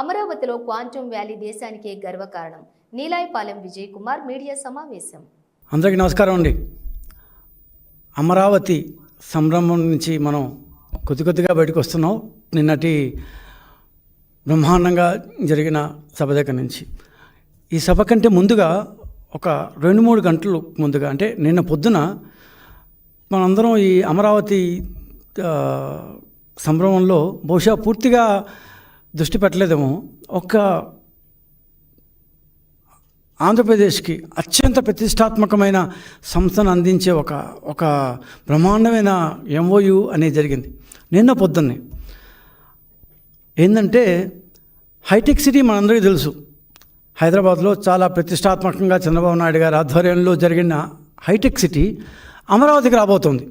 అమరావతిలో quantum valley దేశానికే గర్వకారణం. నీలాయపాలెం విజయ్ కుమార్ మీడియా సమావేశం. అందరికీ నమస్కారం అండి. అమరావతి సంరంభం నుంచి మనం కొద్ది కొద్దిగా బయటకు వస్తున్నాం. నిన్నటి బ్రహ్మాండంగా జరిగిన సభ దగ్గర నుంచి. ఈ సభ కంటే ముందుగా ఒక రెండు మూడు గంటలు ముందుగా అంటే నిన్న పొద్దున మనందరం ఈ అమరావతి సంభ్రమంలో బహుశా పూర్తిగా దృష్టి పెట్టలేదేమో. ఒక ఆంధ్రప్రదేశ్కి అత్యంత ప్రతిష్టాత్మకమైన సంస్థను అందించే ఒక ఒక బ్రహ్మాండమైన ఎంఓయు అనేది జరిగింది. నిన్న పొద్దున్నే. ఏంటంటే హైటెక్ సిటీ మనందరికీ తెలుసు. హైదరాబాద్లో చాలా ప్రతిష్టాత్మకంగా చంద్రబాబు నాయుడు గారి ఆధ్వర్యంలో జరిగిన హైటెక్ సిటీ అమరావతికి రాబోతోంది.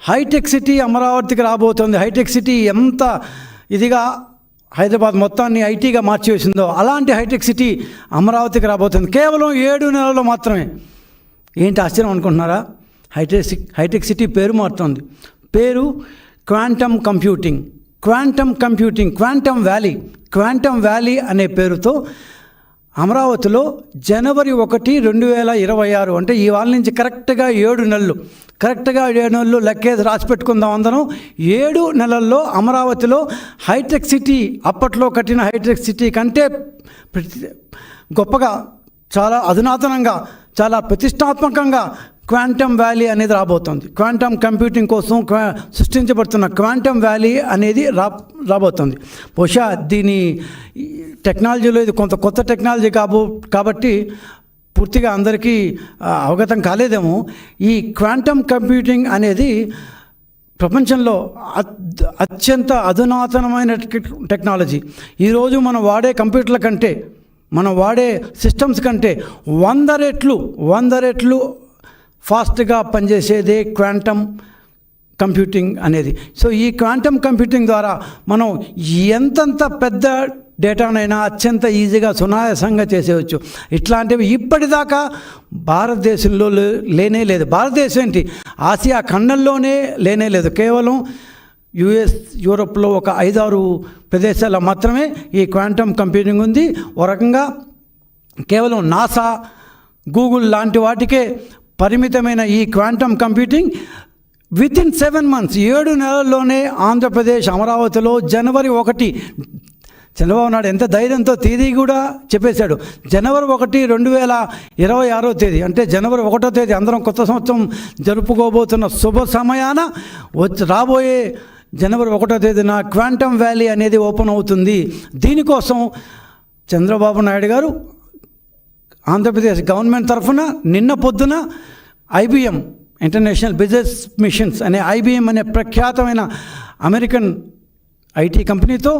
హైటెక్ సిటీ అమరావతికి రాబోతోంది. హైటెక్ సిటీ ఎంత ఇదిగా హైదరాబాద్ మొత్తాన్ని ఐటీగా మార్చివేసిందో అలాంటి హైటెక్ సిటీ అమరావతికి రాబోతుంది. కేవలం ఏడు నెలల్లో మాత్రమే. ఏంటి ఆశ్చర్యం అనుకుంటున్నారా? హైటెక్ హైటెక్ సిటీ పేరు మారుతోంది. పేరు quantum computing. Quantum computing quantum valley quantum valley అనే పేరుతో అమరావతిలో జనవరి ఒకటి రెండు వేల ఇరవై ఆరు అంటే ఈ వాళ్ళ నుంచి కరెక్ట్గా ఏడు నెలలు కరెక్ట్గా ఏడు నెలలు లెక్కేసి రాసి పెట్టుకుందాం అందరం. ఏడు నెలల్లో అమరావతిలో హైటెక్ సిటీ అప్పట్లో కట్టిన హైటెక్ సిటీ కంటే ప్రతి గొప్పగా చాలా అధునాతనంగా చాలా ప్రతిష్టాత్మకంగా క్వాంటమ్ వ్యాలీ అనేది రాబోతుంది. క్వాంటమ్ కంప్యూటింగ్ కోసం క్వా సృష్టించబడుతున్న క్వాంటమ్ వ్యాలీ అనేది రా రాబోతోంది. బహుశా దీని టెక్నాలజీలో ఇది కొంత కొత్త టెక్నాలజీ కాబో కాబట్టి పూర్తిగా అందరికీ అవగతం కాలేదేమో. ఈ క్వాంటమ్ కంప్యూటింగ్ అనేది ప్రపంచంలో అత్యంత అధునాతనమైన టెక్నాలజీ. ఈరోజు మనం వాడే కంప్యూటర్ల కంటే మనం వాడే సిస్టమ్స్ కంటే వంద రెట్లు వంద రెట్లు ఫాస్ట్గా పనిచేసేదే క్వాంటమ్ కంప్యూటింగ్ అనేది. సో ఈ క్వాంటమ్ కంప్యూటింగ్ ద్వారా మనం ఎంతంత పెద్ద డేటానైనా అత్యంత ఈజీగా సునాయాసంగా చేసేయచ్చు. ఇట్లాంటివి ఇప్పటిదాకా భారతదేశంలో లే- లేనే లేదు. భారతదేశం ఏంటి? ఆసియా ఖండంలోనే లేనే లేదు. కేవలం యుఎస్ యూరోప్లో ఒక ఐదారు ప్రదేశాల్లో మాత్రమే ఈ క్వాంటమ్ కంప్యూటింగ్ ఉంది. ఓ రకంగా కేవలం నాసా గూగుల్ లాంటి వాటికే పరిమితమైన ఈ quantum computing within seven months ఏడు నెలల్లోనే ఆంధ్రప్రదేశ్ అమరావతిలో జనవరి ఒకటి చంద్రబాబు నాయుడు ఎంత ధైర్యంతో తేదీ కూడా చెప్పేశాడు. జనవరి ఒకటి రెండు వేల ఇరవై ఆరో తేదీ అంటే జనవరి ఒకటో తేదీ అందరం కొత్త సంవత్సరం జరుపుకోబోతున్న శుభ సమయాన వచ్చి రాబోయే జనవరి ఒకటో తేదీన క్వాంటమ్ వ్యాలీ అనేది ఓపెన్ అవుతుంది. దీనికోసం చంద్రబాబు నాయుడు గారు ఆంధ్రప్రదేశ్ గవర్నమెంట్ తరఫున నిన్న పొద్దున ఐబిఎం ఇంటర్నేషనల్ బిజినెస్ మిషన్స్ అనే ఐబిఎం అనే ప్రఖ్యాతమైన అమెరికన్ ఐటీ కంపెనీతో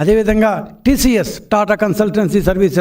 అదేవిధంగా టీసీఎస్ టాటా కన్సల్టెన్సీ సర్వీసెస్